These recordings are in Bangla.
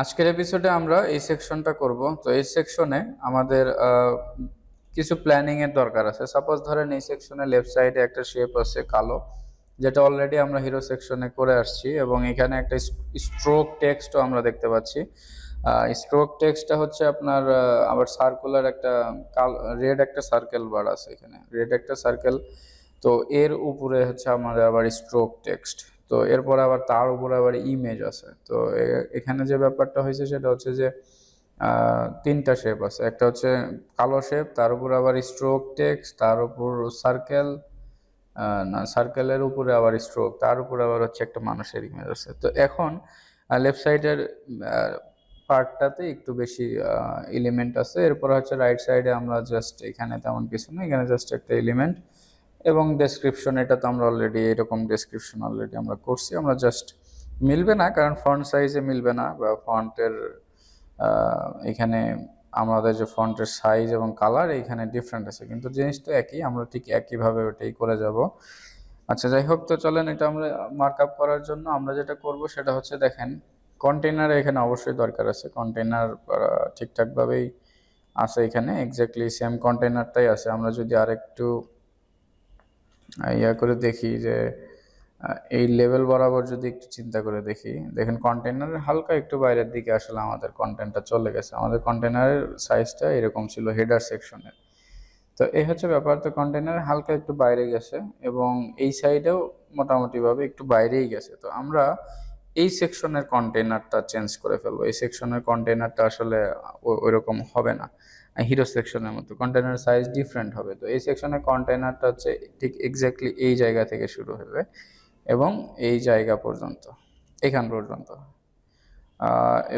আজকের এপিসোডে আমরা এই সেকশনটা করব। তো এই সেকশনে আমাদের কিছু প্ল্যানিং এর দরকার আছে। সাপোজ ধরেন এই সেকশনে লেফট সাইডে একটা শেপ আছে কালো, যেটা অলরেডি আমরা হিরো সেকশনে করে আসছি এবং এখানে একটা স্ট্রোক টেক্সটও আমরা দেখতে পাচ্ছি। স্ট্রোক টেক্সটটা হচ্ছে আপনার আবার সার্কুলার একটা কাল রেড একটা সার্কেল বার আছে এখানে। রেড একটা সার্কেল তো এর উপরে হচ্ছে আমাদের আবার স্ট্রোক টেক্সট তো এরপর আবার তার উপরে আবার ইমেজ আছে। তো এখানে যে ব্যাপারটা হয়েছে সেটা হচ্ছে যে তিনটা শেপ আছে। একটা হচ্ছে কালো শেপ তার উপর আবার স্ট্রোক টেক্সট তার উপর সার্কেল না সার্কেলের উপরে আবার স্ট্রোক তার উপরে আবার হচ্ছে একটা মানুষের ইমেজ আছে। তো এখন লেফট সাইডের পার্টটাতে একটু বেশি এলিমেন্ট আছে। এরপর হচ্ছে রাইট সাইডে আমরা জাস্ট এখানে তেমন কিছু না, এখানে জাস্ট একটা এলিমেন্ট এবং ডেসক্রিপশন এটা তো আমরা অলরেডি এরকম ডেসক্রিপশন অলরেডি আমরা করছি, আমরা জাস্ট মিলবে না, কারণ ফন্ট সাইজে মিলবে না, বা ফন্টের এখানে আমাদের যে ফন্টের সাইজ এবং কালার এইখানে ডিফারেন্ট আছে, কিন্তু জিনিসটা একই, আমরা ঠিক একইভাবে ওটাই করে যাব। আচ্ছা যাই হোক, তো চলেন এটা আমরা মার্ক আপ করার জন্য আমরা যেটা করব সেটা হচ্ছে দেখেন কন্টেনার এখানে অবশ্যই দরকার আছে কন্টেনার ঠিকঠাকভাবেই আছে এখানে এক্স্যাক্টলি সেম কন্টেনারটাই আছে, আমরা যদি আরেকটু ইয়া করে দেখি যে এই লেভেল বরাবর যদি একটু চিন্তা করে দেখি, দেখেন কন্টেনারের হালকা একটু বাইরের দিকে আসলে আমাদের কন্টেন্টটা চলে গেছে। আমাদের কন্টেনারের সাইজটা এরকম ছিল হেডার সেকশনের তো এই হচ্ছে ব্যাপার, তো কন্টেনার হালকা একটু বাইরে গেছে এবং এই সাইডেও মোটামুটিভাবে একটু বাইরেই গেছে। তো আমরা এই সেকশনের কন্টেনারটা চেঞ্জ করে ফেলব। এই সেকশনের কন্টেনারটা আসলে ওইরকম হবে না। হিরো সেকশনের মতো। কন্টেনার সাইজ ডিফারেন্ট হবে। তো এই সেকশনের কন্টেনারটা হচ্ছে ঠিক এক্স্যাক্টলি এই জায়গা থেকে শুরু হবে এবং এই জায়গা পর্যন্ত, এখান পর্যন্ত।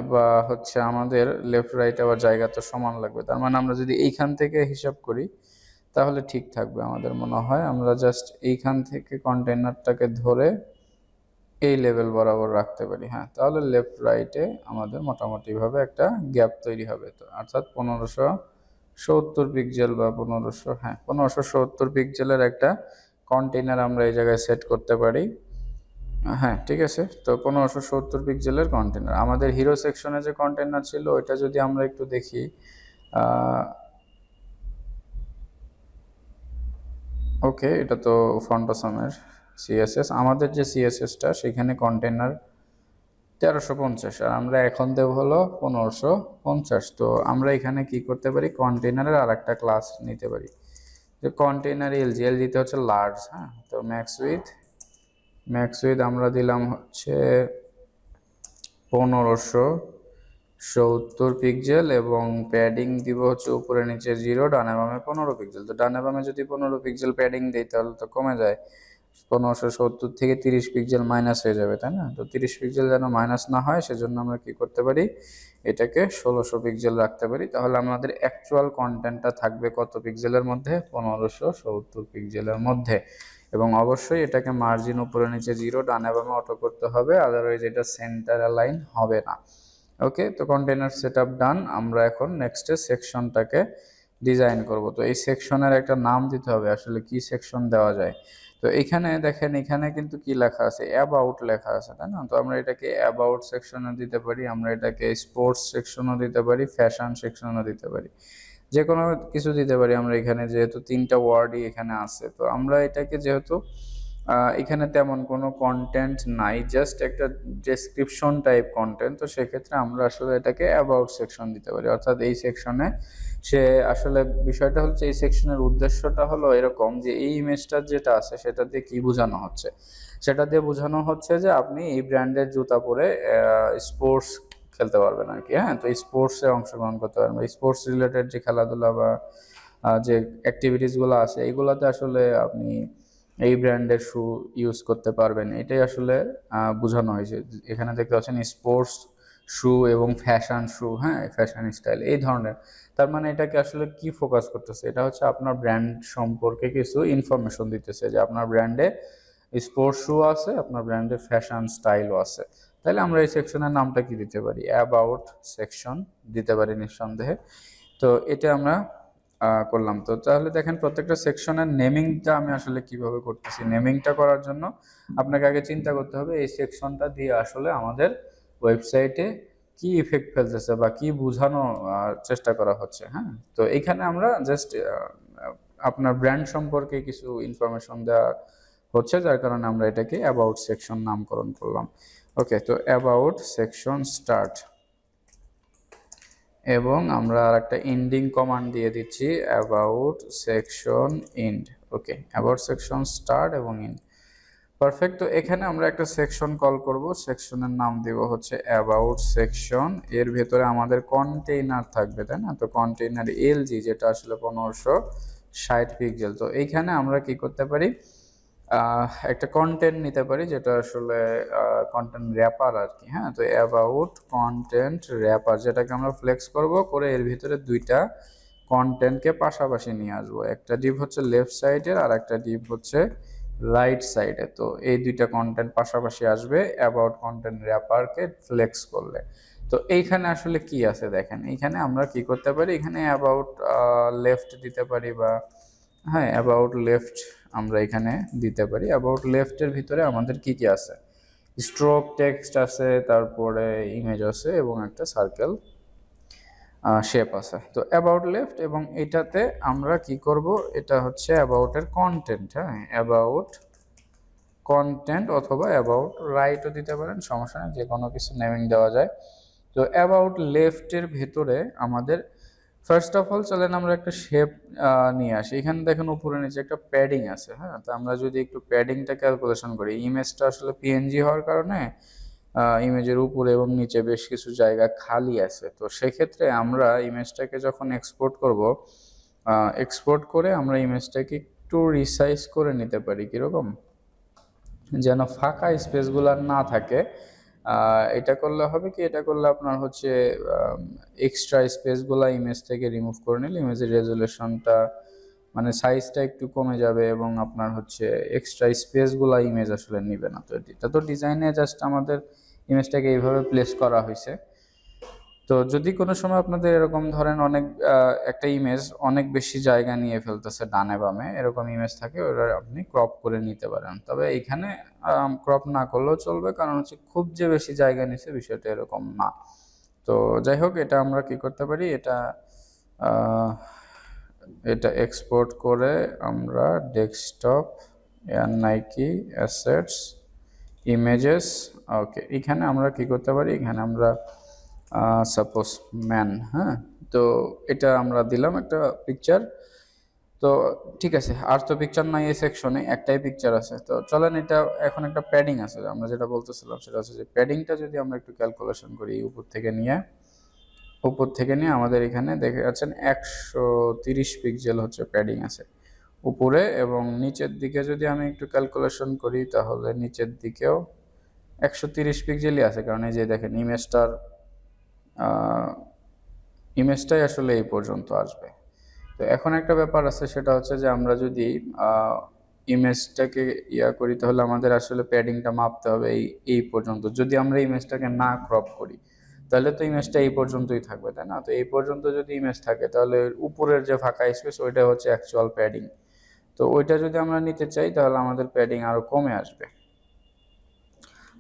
এবার হচ্ছে আমাদের লেফট রাইট আবার জায়গা তো সমান লাগবে। তার মানে আমরা যদি এইখান থেকে হিসাব করি, তাহলে ঠিক থাকবে আমাদের মনে হয়। আমরা জাস্ট এইখান থেকে কন্টেনারটাকে ধরে এই লেভেল বরাবর রাখতে পারি। হ্যাঁ তাহলে লেফট রাইটে আমাদের মোটামুটিভাবে একটা গ্যাপ তৈরি হবে। তো অর্থাৎ পনেরোশো সত্তর পিক্সেল বা পনেরোশো হ্যাঁ পনেরোশো সত্তর পিক্সেলের একটা কন্টেনার আমরা এই জায়গায় সেট করতে পারি। হ্যাঁ ঠিক আছে? তো পনেরোশো সত্তর পিক্সেলের কন্টেনার আমাদের হিরো সেকশনে যে কন্টেনার ছিল, ওইটা যদি আমরা একটু দেখি ওকে এটা তো ফন্টাসামের সিএসএস আমাদের যে সিএসএসটা সেখানে কন্টেনার তেরোশো পঞ্চাশ, আর আমরা এখন দেব হলো পনেরোশো পঞ্চাশ। তো আমরা এখানে কি করতে পারি? কন্টেনারের আর একটা ক্লাস নিতে পারি। যে কন্টেনার এলজি এলজিতে হচ্ছে লার্জ হ্যাঁ? তো ম্যাক্স উইথ ম্যাক্স উইথ আমরা দিলাম হচ্ছে পনেরোশো সত্তর পিক্সেল এবং প্যাডিং দিব হচ্ছে উপরে নিচে জিরো ডানে বামে পনেরো পিক্সেল তো ডানে বামে যদি পনেরো পিক্সেল প্যাডিং দিই, তাহলে তো কমে যায়। পনেরোশো সত্তর থেকে তিরিশ পিক্সেল মাইনাস হয়ে যাবে, তাই না? তো তিরিশ পিক্সেল যেন মাইনাস না হয়, সেজন্য আমরা কি করতে পারি? এটাকে ষোলোশো পিক্সেল রাখতে পারি। তাহলে আমাদের অ্যাকচুয়াল কন্টেন্টটা থাকবে কত পিক্সেলের মধ্যে? পনেরোশো সত্তর পিক্সেলের মধ্যে। এবং অবশ্যই এটাকে মার্জিন উপরে নিচে জিরো ডানে বামে অটো করতে হবে আদারওয়াইজ এটা সেন্টার অ্যালাইন হবে না। ওকে তো কন্টেনার সেট ডান আমরা এখন নেক্সটে সেকশনটাকে ডিজাইন করব। তো এই সেকশনের একটা নাম দিতে হবে, আসলে কি সেকশন দেওয়া যায়? তো এখানে দেখেন, এখানে কিন্তু কি লেখা আছে? অ্যাবাউট লেখা আছে, তাই না? তো আমরা এটাকে অ্যাবাউট সেকশনে দিতে পারি, আমরা এটাকে স্পোর্টস সেকশনও দিতে পারি ফ্যাশন সেকশনও দিতে পারি। যে কোনো কিছু দিতে পারি আমরা এখানে, যেহেতু তিনটা ওয়ার্ডই এখানে আছে। তো আমরা এটাকে যেহেতু এখানে তেমন কোনো কন্টেন্ট নাই জাস্ট একটা ডেসক্রিপশন টাইপ কন্টেন্ট তো সেক্ষেত্রে আমরা আসলে এটাকে অ্যাবাউট সেকশন দিতে পারি। অর্থাৎ এই সেকশনে সে আসলে বিষয়টা হচ্ছে এই সেকশনের উদ্দেশ্যটা হলো এরকম যে, এই ইমেজটা যেটা আছে, সেটা দিয়ে কি বোঝানো হচ্ছে? সেটা দিয়ে বোঝানো হচ্ছে যে, আপনি এই ব্র্যান্ডের জুতা পরে স্পোর্টস খেলতে পারবেন আর কি হ্যাঁ? তো স্পোর্টসে অংশগ্রহণ করতে পারবেন। স্পোর্টস রিলেটেড যে খেলাধুলা বা যে অ্যাক্টিভিটিসগুলো আছে এইগুলোতে আসলে আপনি এই ব্র্যান্ডের শু ইউজ করতে পারবেন। এটাই আসলে বোঝানো হয়েছে। এখানে দেখতে পাচ্ছেন স্পোর্টস শু এবং ফ্যাশন শু হ্যাঁ ফ্যাশন স্টাইল এই ধরনের। তার মানে এটাকে আসলে কি ফোকাস করতেছে? এটা হচ্ছে আপনার ব্র্যান্ড সম্পর্কে কিছু ইনফরমেশন দিতেছে যে আপনার ব্র্যান্ডে স্পোর্টস শু আছে, আপনার ব্র্যান্ডে ফ্যাশন স্টাইলও আছে। তাহলে আমরা এই সেকশনের নামটা কি দিতে পারি? অ্যাবাউট সেকশন দিতে পারি নিঃসন্দেহে। তো এটা আমরা করলাম। তো তাহলে দেখেন প্রত্যেকটা সেকশনের নেমিংটা আমি আসলে কীভাবে করতেছি? নেমিংটা করার জন্য আপনাকে আগে চিন্তা করতে হবে, এই সেকশনটা দিয়ে আসলে আমাদের ওয়েবসাইটে কি ইফেক্ট ফেলতেছে বা কি বোঝানো চেষ্টা করা হচ্ছে হ্যাঁ? তো এখানে আমরা জাস্ট আপনার ব্র্যান্ড সম্পর্কে কিছু ইনফরমেশন দেওয়া হচ্ছে, যার কারণে আমরা এটাকে অ্যাবাউট সেকশন নামকরণ করলাম। ওকে তো অ্যাবাউট সেকশন স্টার্ট এবং আমরা আর একটা এন্ডিং কমান্ড দিয়ে দিচ্ছি about section end okay about section start এবং এন্ড পারফেক্ট তো এখানে আমরা একটা সেকশন কল করব। সেকশনের নাম দেব হচ্ছে অ্যাবাউট সেকশন এর ভেতরে আমাদের কন্টেইনার থাকবে, তাই না? তো কন্টেইনার এলজি যেটা আসলে পনেরোশো ষাট পিক্সেল তো এইখানে আমরা কি করতে পারি? একটা কন্টেন্ট নিতে পারি, যেটা আসলে কন্টেন্ট র্যাপার আর কি হ্যাঁ? তো অ্যাবাউট কন্টেন্ট র্যাপার যেটাকে আমরা ফ্লেক্স করব, করে এর ভিতরে দুইটা কন্টেন্টকে পাশাপাশি নিয়ে আসব। একটা ডিপ হচ্ছে লেফট সাইডের আর একটা ডিপ হচ্ছে রাইট সাইডে তো এই দুইটা কন্টেন্ট পাশাপাশি আসবে অ্যাবাউট কন্টেন্ট র্যাপারকে ফ্লেক্স করলে। তো এইখানে আসলে কি আছে দেখেন? এইখানে আমরা কি করতে পারি? এখানে অ্যাবাউট লেফট দিতে পারি বা হ্যাঁ অ্যাবাউট লেফট আমরা এখানে দিতে পারি। অ্যাবাউট লেফটের ভিতরে আমাদের কি কি আছে? স্ট্রোক টেক্সট আছে, তারপরে ইমেজ আছে এবং একটা সার্কেল শেপ আছে। তো অ্যাবাউট লেফট এবং এটাতে আমরা কি করব? এটা হচ্ছে অ্যাবাউটের কন্টেন্ট হ্যাঁ? অ্যাবাউট কন্টেন্ট অথবা অ্যাবাউট রাইটও দিতে পারেন, সমস্যা নেই যে কোনো কিছু নেমিং দেওয়া যায়। তো অ্যাবাউট লেফটের ভেতরে আমাদের ফার্স্ট অফ অল চলেন আমরা একটা শেপ নিয়ে আসি। এখানে দেখেন উপরে নিচে একটা প্যাডিং আছে হ্যাঁ? তো আমরা যদি একটু প্যাডিংটা ক্যালকুলেশন করি ইমেজটা আসলে পিএনজি হওয়ার কারণে ইমেজের উপরে এবং নিচে বেশ কিছু জায়গা খালি আছে। তো সেক্ষেত্রে আমরা ইমেজটাকে যখন এক্সপোর্ট করব এক্সপোর্ট করে আমরা ইমেজটাকে একটু রিসাইজ করে নিতে পারি, কীরকম? যেন ফাঁকা স্পেসগুলো না থাকে। এটা করলে হবে কি? এটা করলে আপনার হচ্ছে এক্সট্রা স্পেসগুলো ইমেজ থেকে রিমুভ করে নিলে ইমেজের রেজুলেশনটা মানে সাইজটা একটু কমে যাবে এবং আপনার হচ্ছে এক্সট্রা স্পেসগুলো ইমেজ আসলে নিবে না। তো এটা তো ডিজাইনে জাস্ট আমাদের ইমেজটাকে এইভাবে প্লেস করা হয়েছে। তো যদি কোনো সময় আপনাদের এরকম ধরেন অনেক একটা ইমেজ অনেক বেশি জায়গা নিয়ে ফেলতেছে ডানে বামে, এরকম ইমেজ থাকে, ওটা আপনি ক্রপ করে নিতে পারেন। তবে এখানে ক্রপ না করলেও চলবে, কারণ হচ্ছে খুব যে বেশি জায়গা নিছে বিষয়টা এরকম না। তো যাই হোক, এটা আমরা কি করতে পারি? এটা এটা এক্সপোর্ট করে আমরা desktop air Nike assets images okay এখানে আমরা কি করতে পারি? এখানে আমরা সাপোজ ম্যান হ্যাঁ? তো এটা আমরা দিলাম একটা পিকচার তো ঠিক আছে, আর তো পিকচার নাই এই সেকশনে একটাই পিকচার আছে। তো চলেন এটা, এখন একটা প্যাডিং আছে। আমরা যেটা বলতেছিলাম সেটা হচ্ছে যে প্যাডিংটা যদি আমরা একটু ক্যালকুলেশন করি উপর থেকে নিয়ে উপর থেকে নিয়ে আমাদের এখানে দেখে যাচ্ছেন একশো তিরিশ পিক্সেল হচ্ছে প্যাডিং আছে। উপরে এবং নিচের দিকে যদি আমি একটু ক্যালকুলেশন করি, তাহলে নিচের দিকেও একশো তিরিশ পিক্সেলই আছে। কারণ এই যে দেখেন ইমেজটার ইমেজটাই আসলে এই পর্যন্ত আসবে। তো এখন একটা ব্যাপার আছে, সেটা হচ্ছে যে আমরা যদি ইমেজটাকে ইয়া করি, তাহলে আমাদের আসলে প্যাডিংটা মাপতে হবে এই এই পর্যন্ত। যদি আমরা ইমেজটাকে না ক্রপ করি তাহলে তো ইমেজটা এই পর্যন্তই থাকবে, তাই না? তো এই পর্যন্ত যদি ইমেজ থাকে, তাহলে উপরের যে ফাঁকা স্পেস ওইটা হচ্ছে অ্যাকচুয়াল প্যাডিং তো ওইটা যদি আমরা নিতে চাই, তাহলে আমাদের প্যাডিং আরও কমে আসবে।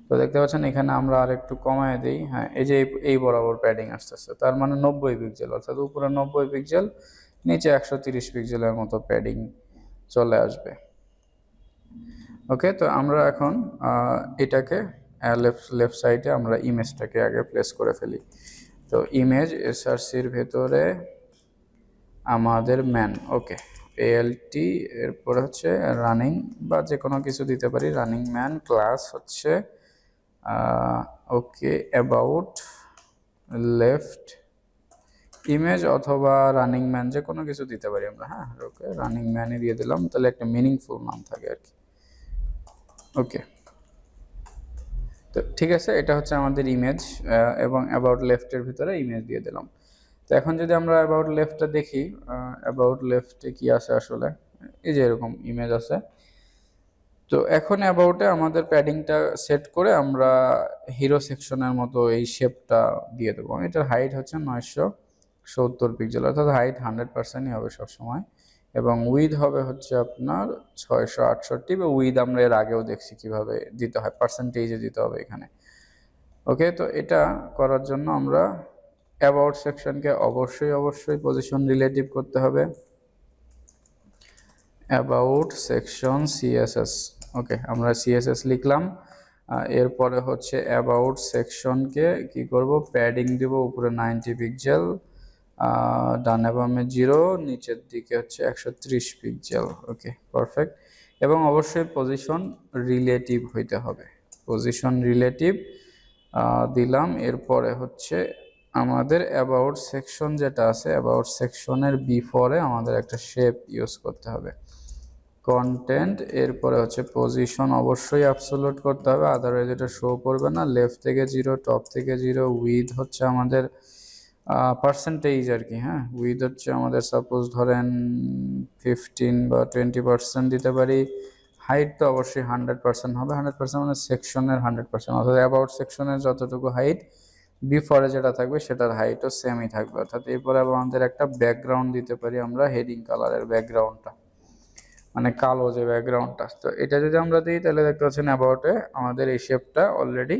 তো দেখতে পাচ্ছেন, এখানে আমরা আর একটু কমায় দিই। হ্যাঁ এই যে এই- বরাবর প্যাডিং আসতেছে। তার মানে নব্বই পিক্সেল অর্থাৎ উপরে নব্বই পিক্সেল নিচে একশো তিরিশ পিক্সেলের মতো প্যাডিং চলে আসবে। ওকে তো আমরা এখন এটাকে লেফট লেফট সাইডে আমরা ইমেজটাকে আগে প্লেস করে ফেলি। তো ইমেজ এসআরসির ভেতরে আমাদের ম্যান ওকে এএলটি এরপর হচ্ছে রানিং বা যে কোনো কিছু দিতে পারি রানিং ম্যান ক্লাস হচ্ছে ওকে অ্যাবাউট লেফট ইমেজ অথবা রানিং ম্যান যে কোনো কিছু দিতে পারি আমরা হ্যাঁ ওকে রানিং ম্যানই দিয়ে দিলাম, তাহলে একটা মিনিংফুল নাম থাকে আর কি। ওকে তো ঠিক আছে, এটা হচ্ছে আমাদের ইমেজ এবং অ্যাবাউট লেফটের ভিতরে ইমেজ দিয়ে দিলাম। তো এখন যদি আমরা অ্যাবাউট লেফটটা দেখি অ্যাবাউট লেফটে কি আছে আসলে? এই যে এরকম ইমেজ আছে। তো এখন অ্যাবাউটে আমাদের প্যাডিংটা সেট করে আমরা হিরো সেকশনের মতো এই শেপটা দিয়ে দেবো। এটার হাইট হচ্ছে নয়শো সত্তর পিক্সেল অর্থাৎ হাইট হান্ড্রেড পার্সেন্টই হবে সবসময়। এবং উইথ হবে হচ্ছে আপনার ছয়শো আটষট্টি বা উইথ আমরা এর আগেও দেখছি কীভাবে দিতে হয় পার্সেন্টেজে দিতে হবে এখানে। ওকে তো এটা করার জন্য আমরা অ্যাবাউট সেকশনকে অবশ্যই অবশ্যই পজিশন রিলেটিভ করতে হবে। অ্যাবাউট সেকশন সিএসএস ওকে আমরা সিএসএস লিখলাম। এরপরে হচ্ছে অ্যাবাউট সেকশনকে কি করব? প্যাডিং দিব, উপরে নাইনটি পিক্সেল ডানে বামে জিরো নিচের দিকে হচ্ছে একশো ত্রিশ পিক্সেল ওকে পারফেক্ট এবং অবশ্যই পজিশন রিলেটিভ হইতে হবে। পজিশন রিলেটিভ দিলাম, এরপরে হচ্ছে আমাদের অ্যাবাউট সেকশন যেটা আছে অ্যাবাউট সেকশনের বিফোরে আমাদের একটা শেপ ইউজ করতে হবে। কন্টেন্ট এরপরে হচ্ছে পজিশন অবশ্যই অ্যাবসোলুট করতে হবে আদারওয়াইজ এটা শো করবে না। লেফট থেকে জিরো টপ থেকে জিরো উইথ হচ্ছে আমাদের পার্সেন্টেজ আর কি হ্যাঁ? উইথ হচ্ছে আমাদের সাপোজ ধরেন ফিফটিন বা টোয়েন্টি পার্সেন্ট দিতে পারি হাইট তো অবশ্যই হান্ড্রেড পার্সেন্ট হবে। হান্ড্রেড পার্সেন্ট মানে সেকশনের হান্ড্রেড পার্সেন্ট অর্থাৎ অ্যাবাউট সেকশনের যতটুকু হাইট বিফোরে যেটা থাকবে সেটার হাইটও সেমই থাকবে। অর্থাৎ এরপরে আবার আমাদের একটা ব্যাকগ্রাউন্ড দিতে পারি আমরা হেডিং কালারের ব্যাকগ্রাউন্ডটা মানে কালো যে ব্যাকগ্রাউন্ডটা তো এটা যদি আমরা দিই তাহলে দেখতে পাচ্ছেন অ্যাবাউটে আমাদের এই শেপটা অলরেডি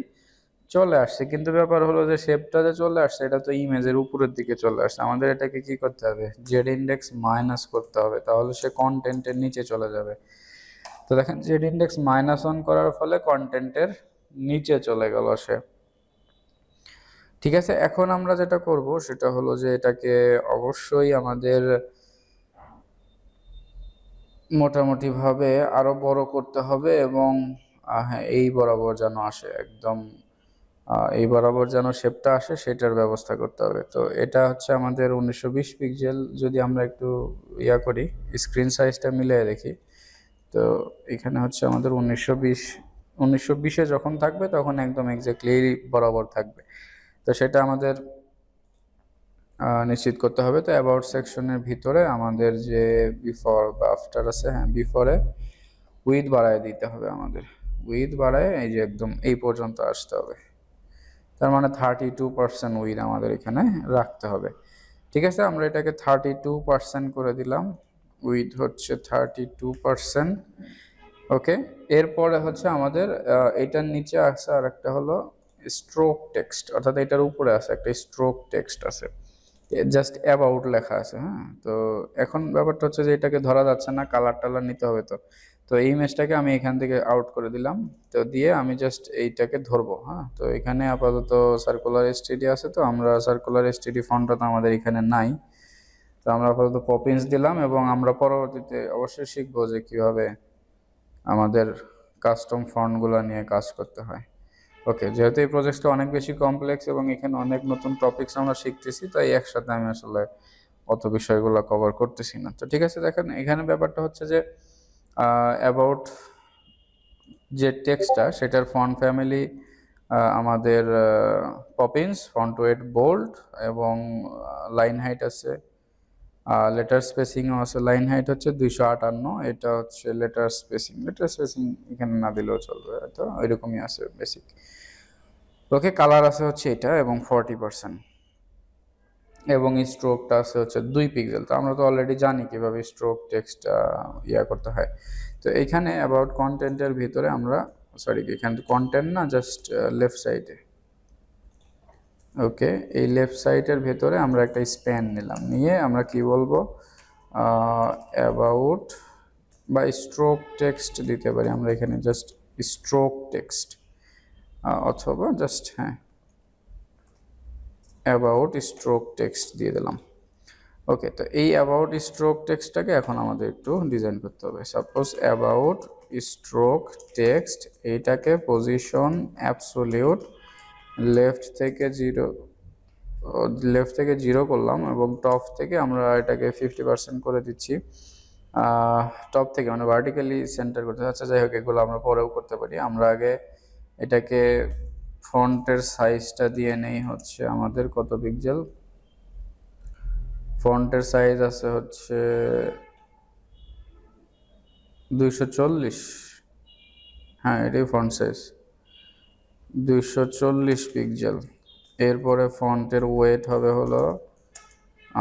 চলে আসছে, কিন্তু ব্যাপার হলো যে শেপটা যে চলে আসছে, এটা তো ইমেজের উপরের দিকে চলে আসছে। আমাদের এটাকে কি করতে হবে? জেড ইন্ডেক্স মাইনাস করতে হবে, তাহলে সে কন্টেন্টের নিচে চলে যাবে। তো দেখেন জেড ইন্ডেক্স মাইনাস অন করার ফলে কন্টেন্টের নিচে চলে গেল সে। ঠিক আছে, এখন আমরা যেটা করব, সেটা হলো যে এটাকে অবশ্যই আমাদের মোটামুটি ভাবে আরও বড় করতে হবে এবং হ্যাঁ এই বরাবর যেন আসে, একদম এই বরাবর যেন শেপটা আসে, সেটার ব্যবস্থা করতে হবে। তো এটা হচ্ছে আমাদের উনিশশো বিশ পিক্সেল যদি আমরা একটু ইয়া করি স্ক্রিন সাইজটা মিলিয়ে দেখি, তো এখানে হচ্ছে আমাদের উনিশশো বিশ, উনিশশো বিশে যখন থাকবে, তখন একদম এক্স্যাক্টলি বরাবর থাকবে। তো সেটা আমাদের নিশ্চিত করতে হবে। তো অ্যাবাউট সেকশনের ভিতরে আমাদের যে বিফোর বা আফটার আছে হ্যাঁ বিফোরে উইথ বাড়ায় দিতে হবে আমাদের। উইথ বাড়ায় এই যে একদম এই পর্যন্ত আসতে হবে। তার মানে থার্টি টু পার্সেন্ট উইথ আমাদের এখানে রাখতে হবে। ঠিক আছে? আমরা এটাকে থার্টি টু পার্সেন্ট করে দিলাম। উইথ হচ্ছে থার্টি টু পার্সেন্ট ওকে এরপরে হচ্ছে আমাদের এটার নিচে আছে আর একটা হলো স্ট্রোক টেক্সট অর্থাৎ এটার উপরে আছে একটা স্ট্রোক টেক্সট আছে। জাস্ট অ্যাবাউট লেখা আছে হ্যাঁ? তো এখন ব্যাপারটা হচ্ছে যে এটাকে ধরা যাচ্ছে না কালার টালার নিতে হবে তো। তো এই ইমেজটাকে আমি এখান থেকে আউট করে দিলাম। তো দিয়ে আমি জাস্ট এইটাকে ধরবো হ্যাঁ? তো এখানে আপাতত সার্কুলার এসটিডি আছে তো, আমরা সার্কুলার এসটিডি ফন্টটা তো আমাদের এখানে নাই। তো আমরা আপাতত পপিন্স দিলাম এবং আমরা পরবর্তীতে অবশ্যই শিখব যে কীভাবে আমাদের কাস্টম ফন্টগুলো নিয়ে কাজ করতে হয়। ওকে যেহেতু এই প্রজেক্টটা অনেক বেশি কমপ্লেক্স এবং এখানে অনেক নতুন টপিকস আমরা শিখতেছি, তাই একসাথে আমি আসলে অত বিষয়গুলো কভার করতেছি না। তো ঠিক আছে, দেখেন, এখানে ব্যাপারটা হচ্ছে যে অ্যাবাউট যে টেক্সটটা সেটার ফন্ট ফ্যামিলি আমাদের পপিন্স ফন্ট ওয়েট বোল্ড এবং লাইন হাইট আছে। লেটার স্পেসিংও আছে। লাইন হাইট হচ্ছে দুইশো আটান্ন, এটা হচ্ছে লেটার স্পেসিং লেটার স্পেসিং এখানে না দিলেও চলবে তো ওইরকমই আছে বেসিক ওকে কালার আছে হচ্ছে এটা এবং ফর্টি পার্সেন্ট এবং স্ট্রোকটা আছে হচ্ছে দুই পিক্সেল তো আমরা তো অলরেডি জানি কীভাবে স্ট্রোক টেক্সট ইয়া করতে হয়। তো এখানে অ্যাবাউট কন্টেন্টের ভিতরে আমরা সরি এখানে কন্টেন্ট না জাস্ট লেফট সাইডে ওকে এই লেফট সাইডের ভেতরে আমরা একটা স্প্যান নিলাম। নিয়ে আমরা কি বলব? অ্যাবাউট বা স্ট্রোক টেক্সট দিতে পারি। আমরা এখানে জাস্ট স্ট্রোক টেক্সট অথবা জাস্ট হ্যাঁ অ্যাবাউট স্ট্রোক টেক্সট দিয়ে দিলাম। ওকে তো এই অ্যাবাউট স্ট্রোক টেক্সটটাকে এখন আমাদের একটু ডিজাইন করতে হবে। সাপোজ অ্যাবাউট স্ট্রোক টেক্সট এইটাকে পজিশন অ্যাবসোলিউট লেফট থেকে জিরো লেফট থেকে জিরো করলাম এবং টপ থেকে আমরা এটাকে ফিফটি পার্সেন্ট করে দিচ্ছি। টপ থেকে মানে ভার্টিক্যালি সেন্টার করতে। আচ্ছা যাই হোক, এগুলো আমরা পরেও করতে পারি। আমরা আগে এটাকে ফন্টের সাইজটা দিয়ে নেই হচ্ছে আমাদের, কত পিক্সেল ফন্টের সাইজ আছে হচ্ছে দুইশো চল্লিশ। হ্যাঁ এটাই ফন্ট সাইজ দুইশো চল্লিশ পিক্সেল এরপরে ফন্টের ওয়েট হবে হলো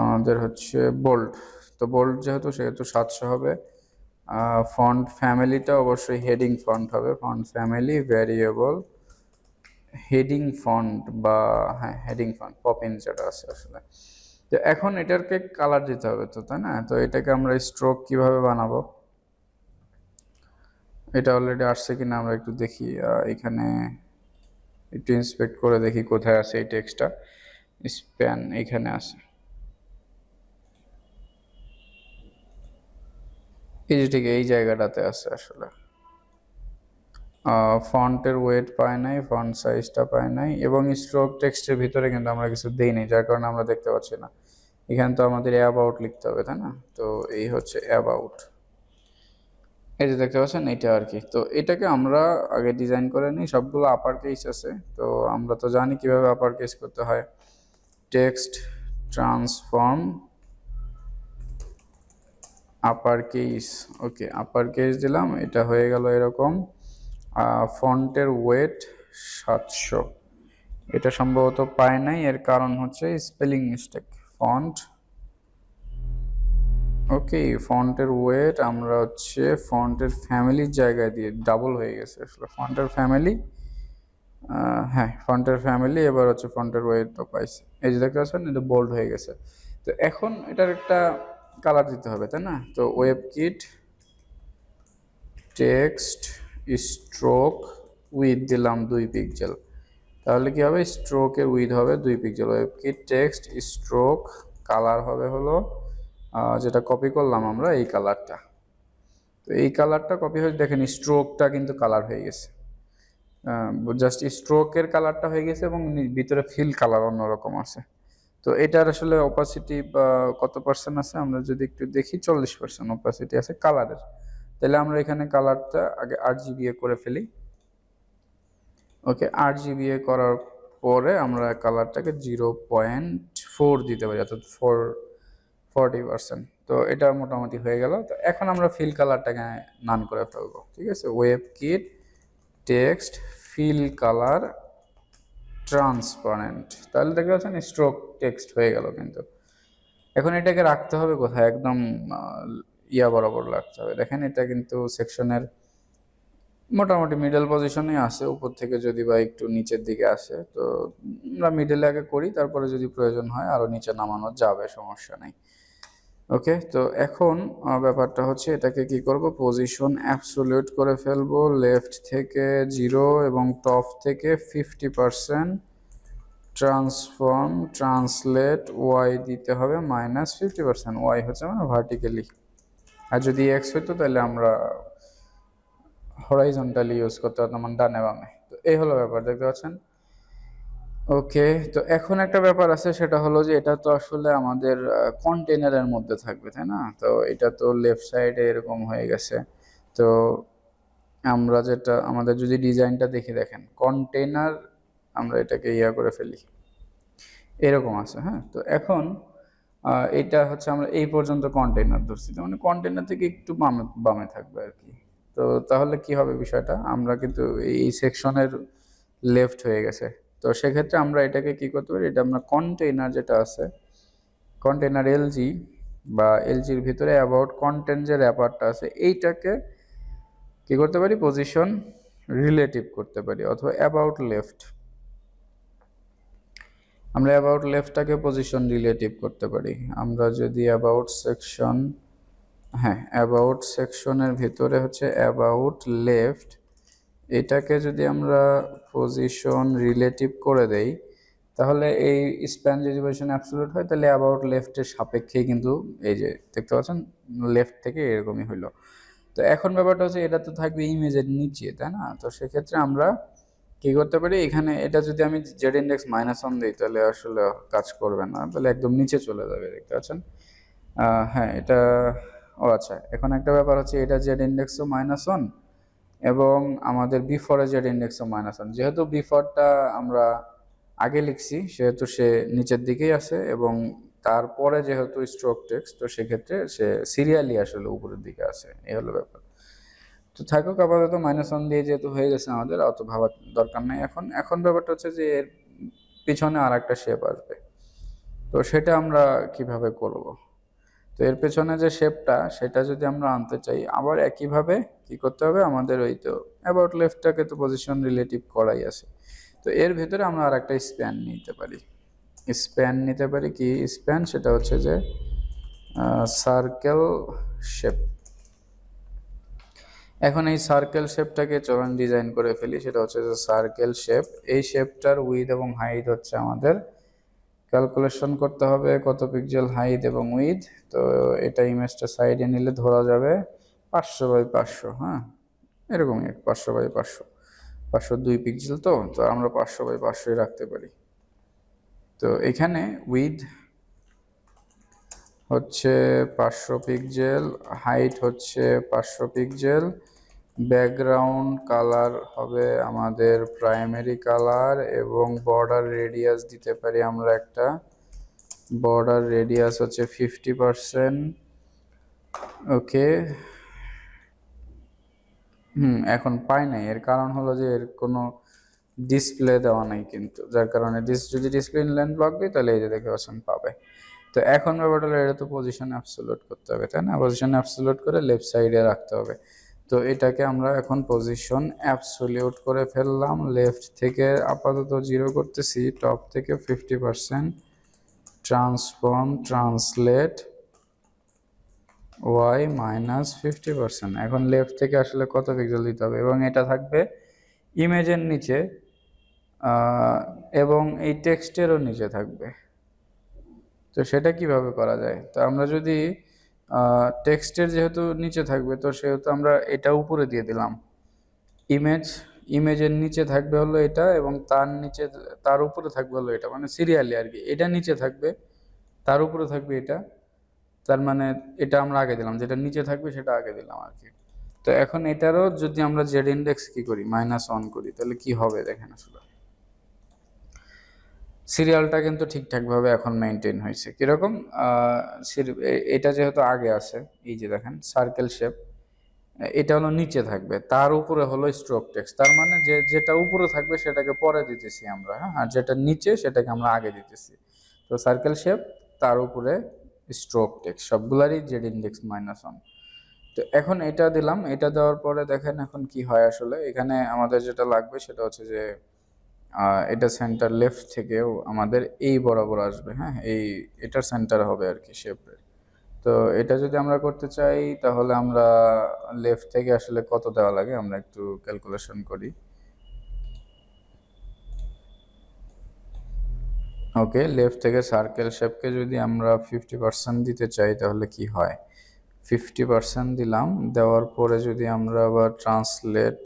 আমাদের হচ্ছে বোল্ট তো বোল্ট যেহেতু, সেহেতু সাতশো হবে। ফন্ট ফ্যামিলিটা অবশ্যই হেডিং ফন্ট হবে। Font family variable heading font বা হ্যাঁ হেডিং ফন্ট পপিন যেটা আছে আসলে। তো এখন এটাকে কালার দিতে হবে তো, তাই না? তো এটাকে আমরা স্ট্রোক কীভাবে বানাবো? এটা অলরেডি আসছে কিনা আমরা একটু দেখি এখানে একটু ইন্সপেক্ট করে দেখি কোথায় আছে এই টেক্সটটা স্প্যান এখানে আছে। এই যে ঠিক এই জায়গাটাতে আছে আসলে। ফন্টের ওয়েট পায় নাই, ফন্ট সাইজটা পায় নাই এবং স্ট্রোক টেক্সটের ভিতরে কিন্তু আমরা কিছু দেই নাই, যার কারণে আমরা দেখতে পাচ্ছি না। এখানে তো আমাদের অ্যাবাউট লিখতে হবে, তাই না? তো এই হচ্ছে অ্যাবাউট এই যে দেখতে পাচ্ছেন এটা আর কি। তো এটাকে আমরা আগে ডিজাইন করে নিই, সবগুলো আপার কেস আছে। তো আমরা তো জানি কীভাবে আপার কেস করতে হয়। Text transform upper case okay upper case দিলাম, এটা হয়ে গেল এরকম। ফন্টের ওয়েট সাতশো। এটা সম্ভবত পায় নাই, এর কারণ হচ্ছে স্পেলিং মিস্টেক ফন্ট, ওকে, ফন্টের ওয়েট আমরা হচ্ছে ফন্টের ফ্যামিলির জায়গায় দিয়ে ডাবল হয়ে গেছে। আসলে ফন্টের ফ্যামিলি হ্যাঁ ফন্টের ফ্যামিলি, এবার হচ্ছে ফন্টের ওয়েট তো পাইছে। এই যে দেখতে পাচ্ছেন, এটা বোল্ড হয়ে গেছে। তো এখন এটার একটা কালার দিতে হবে, তাই না? তো webkit text stroke width দিলাম দুই পিক্সেল তাহলে কি হবে? স্ট্রোকের উইথ হবে দুই pixel webkit text stroke colour হবে হলো যেটা কপি করলাম আমরা এই কালারটা তো এই কালারটা কপি হয়ে, দেখেন স্ট্রোকটা কিন্তু কালার হয়ে গেছে। জাস্ট স্ট্রোকের কালারটা হয়ে গেছে এবং ভিতরে ফিল কালার অন্যরকম আছে। তো এটার আসলে অপাসিটি কত পার্সেন্ট আছে? আমরা যদি একটু দেখি, চল্লিশ পার্সেন্ট অপাসিটি আছে কালারের তাহলে আমরা এখানে কালারটা আগে আট জিবিএ করে ফেলি। ওকে আট জিবিএ করার পরে আমরা কালারটাকে জিরো পয়েন্ট ফোর দিতে পারি, অর্থাৎ ফোর, ফর্টি পার্সেন্ট। তো এটা মোটামুটি হয়ে গেল। তো এখন আমরা ফিল কালারটাকে নান করে ফেলব, ঠিক আছে? Webkit text fill colour transparent তাহলে দেখতে পাচ্ছেন স্ট্রোক টেক্সট হয়ে গেল কিন্তু। এখন এটাকে রাখতে হবে কোথায়? একদম ইয়া বরাবর লাগতে হবে। দেখেন এটা কিন্তু সেকশনের মোটামুটি মিডল পজিশনে আসে উপর থেকে যদি বা একটু নিচের দিকে আসে, তো আমরা মিডলে আগে করি, তারপরে যদি প্রয়োজন হয় আরও নিচে নামানো যাবে, সমস্যা নেই। ওকে তো এখন ব্যাপারটা হচ্ছে এটাকে কি করব? পজিশন অ্যাবসোলিউট করে ফেলব লেফট থেকে জিরো এবং টপ থেকে fifty percent transform translate Y দিতে হবে মাইনাস ফিফটি পার্সেন্ট ওয়াই হচ্ছে মানে ভার্টিক্যালি আর যদি এক্স হইতো, তাহলে আমরা হরাইজন্টালি ইউজ করতে পারতাম মানে ডানে বামে তো এই হলো ব্যাপার, দেখতে পাচ্ছেন? ওকে তো এখন একটা ব্যাপার আছে, সেটা হলো যে এটা তো আসলে আমাদের কন্টেনারের মধ্যে থাকবে, তাই না? তো এটা তো লেফট সাইডে এরকম হয়ে গেছে। তো আমরা যেটা, আমাদের যদি ডিজাইনটা দেখে দেখেন কন্টেনার আমরা এটাকে ইয়া করে ফেলি। এরকম আছে হ্যাঁ? তো এখন এটা হচ্ছে আমরা এই পর্যন্ত কন্টেনার ধরছি। মানে কন্টেনার থেকে একটু বামে বামে থাকবে আর কি। তো তাহলে কি হবে বিষয়টা? আমরা কিন্তু এই সেকশনের লেফট হয়ে গেছে। তো সেক্ষেত্রে আমরা এটাকে কি করতে পারি? এটা আমরা কন্টেইনার যেটা আছে কন্টেইনার এলজি বা এলজির ভিতরে অ্যাবাউট কন্টেন্ট যে র্যাপারটা আছে, এইটাকে কি করতে পারি? পজিশন রিলেটিভ করতে পারি, অথবা অ্যাবাউট লেফট আমরা অ্যাবাউট লেফটটাকে পজিশন রিলেটিভ করতে পারি। আমরা যদি অ্যাবাউট সেকশন হ্যাঁ অ্যাবাউট সেকশনের ভিতরে হচ্ছে অ্যাবাউট লেফট এটাকে যদি আমরা পজিশন রিলেটিভ করে দেই, তাহলে এই স্প্যান যদি পজিশন অ্যাবসলিউট হয়, তাহলে অ্যাবাউট লেফটের সাপেক্ষেই কিন্তু এই যে, দেখতে পাচ্ছেন? লেফট থেকে এরকমই হইল। তো এখন ব্যাপারটা হচ্ছে, এটা তো থাকবে ইমেজের নিচে, তাই না? তো সেক্ষেত্রে আমরা কি করতে পারি? এখানে এটা যদি আমি জেড ইন্ডেক্স মাইনাস ওয়ান দিই, তাহলে আসলে কাজ করবে না। তাহলে একদম নিচে চলে যাবে, দেখতে পাচ্ছেন? হ্যাঁ এটা, ও আচ্ছা এখন একটা ব্যাপার হচ্ছে এটা জেড ইন্ডেক্সও মাইনাস ওয়ান এবং আমাদের বিফোরে জেড ইন্ডেক্সও মাইনাস ওয়ান যেহেতু বিফোরটা আমরা আগে লিখছি, সেহেতু সে নিচের দিকেই আছে এবং তারপরে যেহেতু স্ট্রোক টেক্সট তো সেক্ষেত্রে সে সিরিয়ালি আসলে উপরের দিকে আছে। এই হলো ব্যাপার। তো থাকুক, আপাতত মাইনাস ওয়ান দিয়ে যেহেতু হয়ে গেছে আমাদের, অত ভাবার দরকার নেই। এখন এখন ব্যাপারটা হচ্ছে যে এর পিছনে আর একটা শেপ আসবে। তো সেটা আমরা কীভাবে করব? তো এর পেছনে যে শেপটা সেটা যদি আমরা আনতে চাই, আবার একইভাবে কি করতে হবে? আমাদের ওই তো অ্যাবাউট লেফটটাকে তো পজিশন রিলেটিভ করাই আছে। তো এর ভেতরে আমরা আর একটা স্প্যান নিতে পারি। স্প্যান নিতে পারি কি? স্প্যান সেটা হচ্ছে যে সার্কেল শেপ এখন এই সার্কেল শেপটাকে চলন ডিজাইন করে ফেলি, সেটা হচ্ছে যে সার্কেল শেপ এই শেপটার উইথ এবং হাইট হচ্ছে আমাদের। ক্যালকুলেশন করতে হবে কত পিক্সেল হাইট এবং উইথ তো এটা ইমেজটা সাইডে নিলে ধরা যাবে পাঁচশো বাই পাঁচশো হ্যাঁ? এরকমই পাঁচশো বাই পাঁচশো। পাঁচশো দুই পিক্সেল তো তো আমরা পাঁচশো বাই পাঁচশোই রাখতে পারি। তো এখানে উইথ হচ্ছে পাঁচশো পিক্সেল হাইট হচ্ছে পাঁচশো পিক্সেল ব্যাকগ্রাউন্ড কালার হবে আমাদের প্রাইমারি কালার এবং বর্ডার রেডিয়াস দিতে পারি আমরা একটা। বর্ডার রেডিয়াস হচ্ছে ফিফটি পারসেন্ট। ওকে। হুম, এখন পাই নাই। এর কারণ হলো যে এর কোনো ডিসপ্লে দেওয়া নাই কিন্তু। যার কারণে ডিস যদি ডিসপ্লে লেন্থ ব্লক দিই, তাহলে এই যে দেখে পাচ্ছেন, পাবে। তো এখন ব্যাপারটা এটা তো পজিশন অ্যাবসোলুট করতে হবে, তাই না? পজিশন অ্যাবসোলুট করে লেফট সাইডে রাখতে হবে। তো এটাকে আমরা এখন পজিশন অ্যাবসোলিউট করে ফেললাম লেফট থেকে আপাতত জিরো করতেছি টপ থেকে fifty percent transform translate Y minus fifty percent এখন লেফট থেকে আসলে কত পিক্সেল দিতে হবে? এবং এটা থাকবে ইমেজের নিচে এবং এই টেক্সটেরও নিচে থাকবে। তো সেটা কীভাবে করা যায়? তো আমরা যদি টেক্সটের যেহেতু নিচে থাকবে, তো সেহেতু আমরা এটা উপরে দিয়ে দিলাম। ইমেজ, ইমেজের নিচে থাকবে হলো এটা এবং তার নিচে, তার উপরে থাকবে হলো এটা মানে সিরিয়ালি আর কি। এটা নিচে থাকবে, তার উপরে থাকবে এটা, তার মানে এটা আমরা আগে দিলাম, যেটা নিচে থাকবে সেটা আগে দিলাম আর কি। তো এখন এটারও যদি আমরা জেড ইন্ডেক্স কি করি মাইনাস অন করি, তাহলে কি হবে দেখেন আসলে? সিরিয়ালটা কিন্তু ঠিকঠাকভাবে এখন মেনটেন হয়েছে। কীরকম? এটা যেহেতু আগে আছে, এই যে দেখেন সার্কেল শেপ এটা হলো নিচে থাকবে, তার উপরে হলো স্ট্রোক টেক্স তার মানে যে, যেটা উপরে থাকবে সেটাকে পরে দিতেছি আমরা হ্যাঁ? আর যেটা নিচে সেটাকে আমরা আগে দিতেছি। তো সার্কেল শেপ তার উপরে স্ট্রোক টেক্স সবগুলারই জেড ইন্ডেক্স মাইনাস ওয়ান তো এখন এটা দিলাম, এটা দেওয়ার পরে দেখেন এখন কি হয় আসলে, এখানে আমাদের যেটা লাগবে সেটা হচ্ছে যে এটা সেন্টার লেফট থেকেও আমাদের এই বরাবর আসবে হ্যাঁ? এই, এটার সেন্টার হবে আর কি শেপের তো এটা যদি আমরা করতে চাই, তাহলে আমরা লেফট থেকে আসলে কত দেওয়া লাগে? আমরা একটু ক্যালকুলেশন করি। ওকে লেফট থেকে সার্কেল শেপকে যদি আমরা ফিফটি পার্সেন্ট দিতে চাই, তাহলে কি হয়? ফিফটি পার্সেন্ট দিলাম, দেওয়ার পরে যদি আমরা আবার ট্রান্সলেট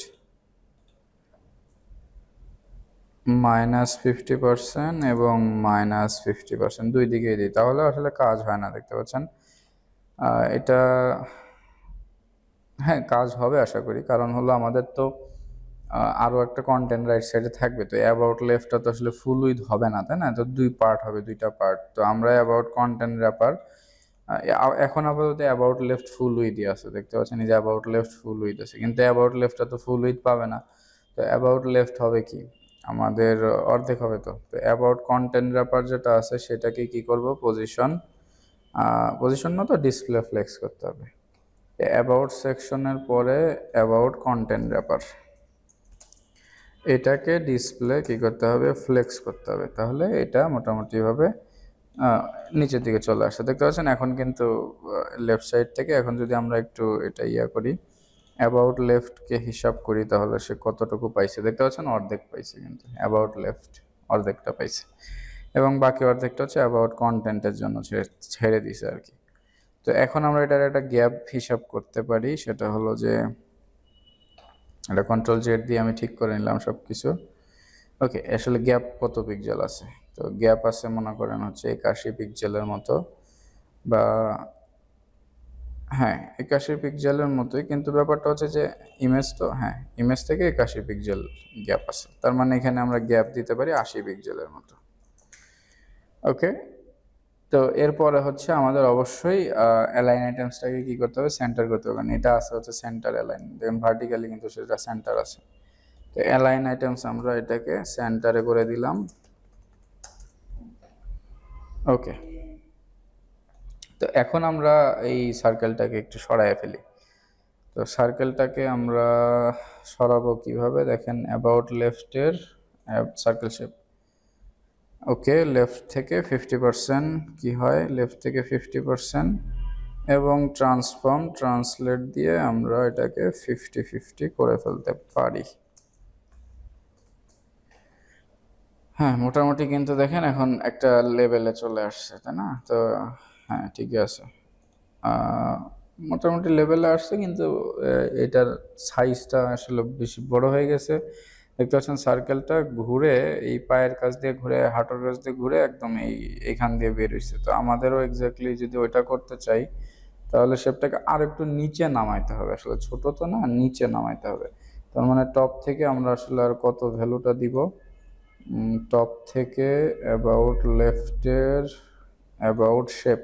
মাইনাস ফিফটি পার্সেন্ট এবং মাইনাস ফিফটি পার্সেন্ট দুই দিকেই দিই। তাহলে আসলে কাজ হয় না দেখতে পাচ্ছেন? এটা হ্যাঁ কাজ হবে আশা করি। কারণ হলো আমাদের তো আহ, আরও একটা কন্টেন্ট রাইট সাইডে থাকবে। তো অ্যাবাউট লেফটটা তো আসলে ফুল উইথ হবে না তাই না? তো দুই পার্ট হবে দুইটা পার্ট তো আমরা অ্যাবাউট কন্টেন্ট র্যাপার এখন আপাতত অ্যাবাউট লেফট ফুল উইথই আছে দেখতে পাচ্ছেন? এই যে অ্যাবাউট লেফট ফুল উইথ আছে। কিন্তু অ্যাবাউট লেফটটা তো ফুল উইথ পাবে না। তো অ্যাবাউট লেফট হবে কি? আমাদের অর্ধেক হবে তো। তো অ্যাবাউট কন্টেন্ট র্যাপার যেটা আছে সেটাকে কি করব? পজিশন পজিশন না তো ডিসপ্লে ফ্লেক্স করতে হবে। অ্যাবাউট সেকশনের পরে অ্যাবাউট কন্টেন্ট র্যাপার এটাকে ডিসপ্লে কি করতে হবে? ফ্লেক্স করতে হবে। তাহলে এটা মোটামুটিভাবে নিচের দিকে চলে আসে। দেখতে পাচ্ছেন, এখন কিন্তু লেফট সাইড থেকে এখন যদি আমরা একটু এটা ইয়া করি অ্যাবাউট লেফটকে হিসাব করি তাহলে সে কতটুকু পাইছে? দেখতে পাচ্ছেন? অর্ধেক পাইছে কিন্তু। অ্যাবাউট লেফট অর্ধেকটা পাইছে। এবং বাকি অর্ধেকটা হচ্ছে অ্যাবাউট কন্টেন্টের জন্য ছেড়ে দিছে আর কি। তো এখন আমরা এটার একটা গ্যাপ হিসাব করতে পারি। সেটা হলো যে, এটা কন্ট্রোল জেড দিয়ে আমি ঠিক করে নিলাম সব কিছু ওকে আসলে গ্যাপ কত পিক্সেল আছে? তো গ্যাপ আছে মনে করেন হচ্ছে একাশি পিক্সেলের মতো। বা হ্যাঁ একাশি পিক্সেলের মতোই, কিন্তু ব্যাপারটা হচ্ছে যে ইমেজ তো হ্যাঁ ইমেজ থেকে একাশি পিক্সেল গ্যাপ আছে। তার মানে এখানে আমরা গ্যাপ দিতে পারি আশি পিক্সেলের মতো। ওকে তো এরপরে হচ্ছে আমাদের অবশ্যই অ্যালাইন আইটেমসটাকে কী করতে হবে? সেন্টার করতে হবে। কারণ এটা আছে হচ্ছে সেন্টার অ্যালাইন দেখেন ভার্টিক্যালি কিন্তু সেটা সেন্টার আছে। তো অ্যালাইন আইটেমস আমরা এটাকে সেন্টারে করে দিলাম। ওকে তো এখন আমরা এই সার্কেলটাকে একটু সরায় ফেলি। তো সার্কেলটাকে আমরা সরাবো কীভাবে? দেখেন অ্যাবাউট লেফটের সার্কেল শেপ ওকে লেফট থেকে ফিফটি পার্সেন্ট কী হয়? লেফট থেকে ফিফটি পার্সেন্ট এবং ট্রান্সফর্ম ট্রান্সলেট দিয়ে আমরা এটাকে ফিফটি ফিফটি করে ফেলতে পারি। হ্যাঁ মোটামুটি কিন্তু দেখেন এখন একটা লেভেলে চলে আসছে, তাই না? তো হ্যাঁ ঠিকই আছে। মোটামুটি লেভেলে আসছে কিন্তু এটার সাইজটা আসলে বেশি বড় হয়ে গেছে। দেখতে পাচ্ছেন সার্কেলটা ঘুরে এই পায়ের কাছ দিয়ে ঘুরে, হাঁটুর কাছ দিয়ে ঘুরে একদম এই এখান দিয়ে বের হয়েছে তো আমাদেরও এক্স্যাক্টলি যদি ওইটা করতে চাই, তাহলে শেপটাকে আর একটু নিচে নামাইতে হবে। আসলে ছোট তো না, নিচে নামাইতে হবে। তার মানে টপ থেকে আমরা আসলে আর কত ভ্যালুটা দিব? টপ থেকে অ্যাবাউট লেফটের অ্যাবাউট শেপ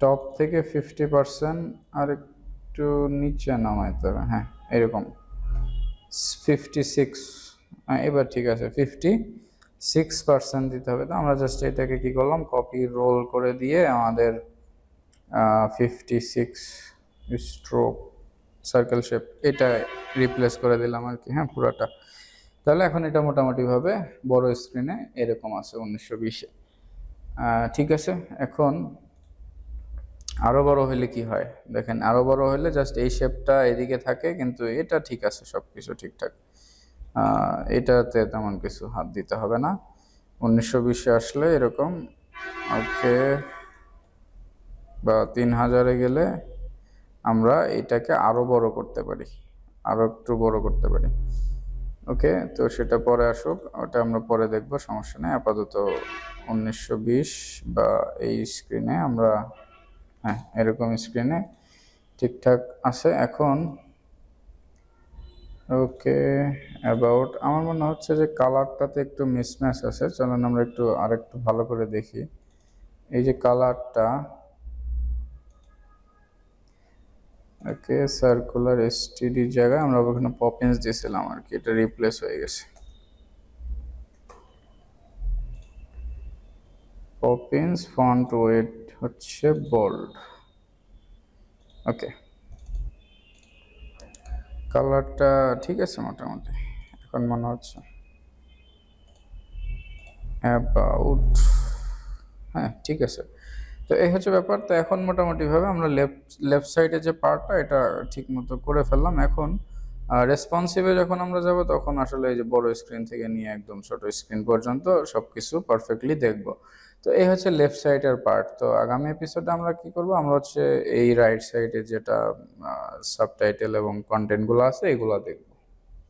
টপ থেকে ফিফটি পার্সেন্ট আর একটু নিচে নামাইতে হবে হ্যাঁ এরকম। ফিফটি সিক্স এবার ঠিক আছে ফিফটি সিক্স পার্সেন্ট দিতে হবে। তো আমরা জাস্ট এটাকে কি করলাম কপি রোল করে দিয়ে আমাদের fifty six stroke circle shape এটা রিপ্লেস করে দিলাম আর কি হ্যাঁ পুরাটা। তাহলে এখন এটা মোটামুটিভাবে বড় স্ক্রিনে এরকম আছে উনিশশো বিশে। ঠিক আছে, এখন আরও বড় হলে কি হয়? দেখেন আরও বড় হলে জাস্ট এই শেপটা এদিকে থাকে, কিন্তু এটা ঠিক আছে সব কিছু ঠিকঠাক এটাতে তেমন কিছু হাত দিতে হবে না। উনিশশো বিশে আসলে এরকম, ওকে, বা তিন হাজারে গেলে আমরা এটাকে আরও বড় করতে পারি আরও একটু বড় করতে পারি। ওকে, তো সেটা পরে আসুক, ওটা আমরা পরে দেখব, সমস্যা নেই। আপাতত উনিশশো বিশ বা এই স্ক্রিনে আমরা হ্যাঁ এরকম স্ক্রিনে ঠিকঠাক আছে। এখন ওকে অ্যাবাউট আমার মনে হচ্ছে যে কালারটাতে একটু মিসম্যাচ আছে। চলুন আমরা একটু আরেকটু ভালো করে দেখি। এই যে কালারটা ওকে সার্কুলার এসটিডি জায়গায় আমরা ওখানে পপিন্স দিয়েছিলাম আর কি, এটা রিপ্লেস হয়ে গেছে। পপিন্স ফন্ট ওয়েট হচ্ছে বোল্ড ওকে কালারটা ঠিক আছে মোটামুটি, এখন মনে হচ্ছে অ্যাবাউট হ্যাঁ ঠিক আছে। তো এই হচ্ছে ব্যাপার, তো এখন মোটামুটিভাবে আমরা লেফট লেফট সাইডে যে পার্টটা এটা ঠিক মতো করে ফেললাম। এখন রেসপন্সিভে যখন আমরা যাব, তখন আসলে এই যে বড় স্ক্রিন থেকে নিয়ে একদম ছোট স্ক্রিন পর্যন্ত সব কিছু পারফেক্টলি দেখব। তো এই হচ্ছে লেফট সাইডের পার্ট তো আগামী এপিসোডে আমরা কি করব? আমরা হচ্ছে এই রাইট সাইডে যেটা সাবটাইটেল এবং কন্টেন্টগুলো আছে, এগুলো দেখব।